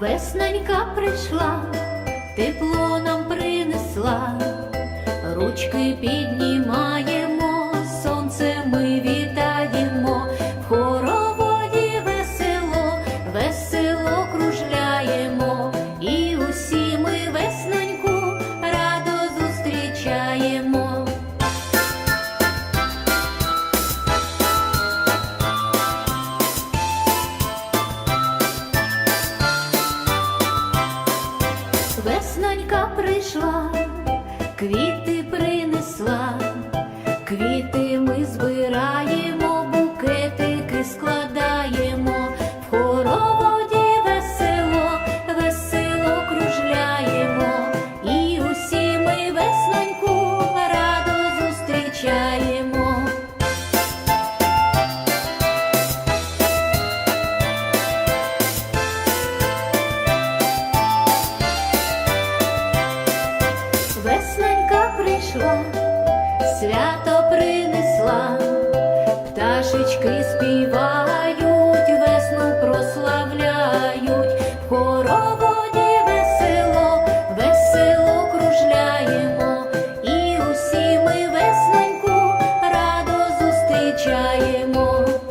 Весненька прийшла, тепло нам принесла, ручки піднімаємо, сонце ми вітаємо, в хороводі весело, весело кружляємо, і усі ми весненьку радо зустрічаємо. Веснонька прийшла, квіти принесла, квіти прийшла, свято принесла, пташечки співають,